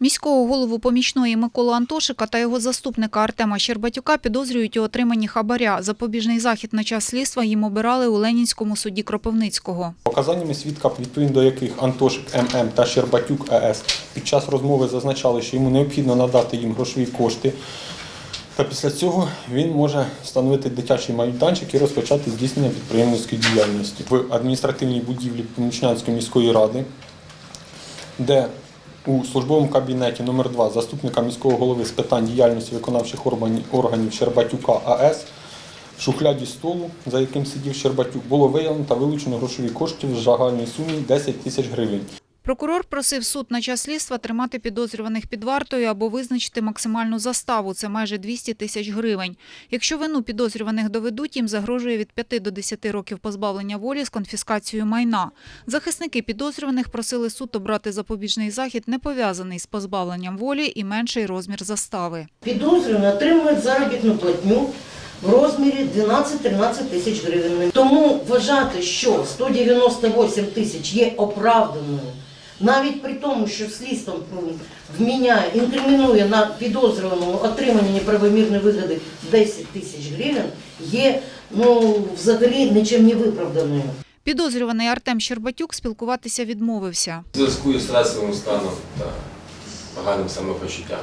Міського голову помічної Миколу Антошика та його заступника Артема Щербатюка підозрюють у отриманні хабаря. Запобіжний захід на час слідства їм обирали у Ленінському суді Кропивницького. Показаннями свідка, відповідно до яких Антошик ММ та Щербатюк ЕС під час розмови зазначали, що йому необхідно надати їм грошові кошти. Та після цього він може встановити дитячий майданчик і розпочати здійснення підприємницької діяльності в адміністративній будівлі Помічнянської міської ради, де у службовому кабінеті номер 2 заступника міського голови з питань діяльності виконавчих органів, Щербатюка АС в шухляді столу, за яким сидів Щербатюк, було виявлено та вилучено грошові кошти в загальній сумі 10 тисяч гривень. Прокурор просив суд на час слідства тримати підозрюваних під вартою або визначити максимальну заставу – це майже 200 тисяч гривень. Якщо вину підозрюваних доведуть, їм загрожує від 5 до 10 років позбавлення волі з конфіскацією майна. Захисники підозрюваних просили суд обрати запобіжний захід, не пов'язаний з позбавленням волі і менший розмір застави. Підозрювані отримують заробітну платню в розмірі 12-13 тисяч гривень. Тому вважати, що 198 тисяч є оправданою, навіть при тому, що слідством м, вміняє, інкримінує на підозрюваному отримання неправомірної вигоди 10 тисяч гривень, є ну, взагалі нічим не виправданою. Підозрюваний Артем Щербатюк спілкуватися відмовився. В зв'язку із стресовим станом та поганим самопочуттям.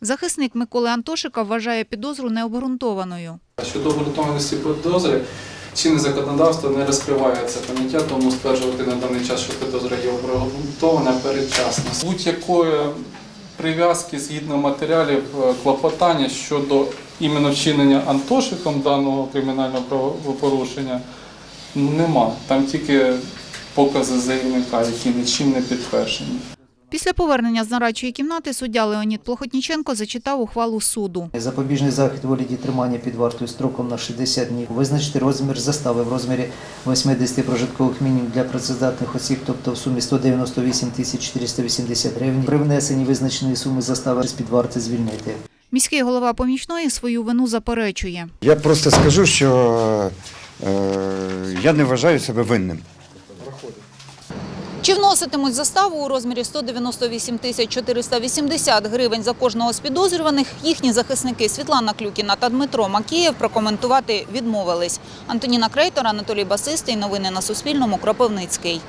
Захисник Миколи Антошика вважає підозру необґрунтованою. Щодо обґрунтованості підозри, чинне законодавство не розкриває це поняття, тому стверджувати на даний час, що підозра є обґрунтована передчасно. Будь-якої прив'язки згідно матеріалів е, клопотання щодо іменно вчинення Антошиком даного кримінального правопорушення нема. Там тільки покази заявника, які нічим не підтверджені. Після повернення з нарадчої кімнати суддя Леонід Плохотніченко зачитав ухвалу суду. Запобіжний захід волі тримання під вартою строком на 60 днів. Визначити розмір застави в розмірі 80 прожиткових мінімумів для працездатних осіб, тобто в сумі 198 тисяч 480 гривень. При внесенні визначеної суми застави з під варти звільнити. Міський голова помічної свою вину заперечує. Я просто скажу, що е, я не вважаю себе винним. Чи вноситимуть заставу у розмірі 198 тисяч 480 гривень за кожного з підозрюваних, їхні захисники Світлана Клюкіна та Дмитро Макієв прокоментувати відмовились. Антоніна Крейтор, Анатолій Басистий. Новини на Суспільному. Кропивницький.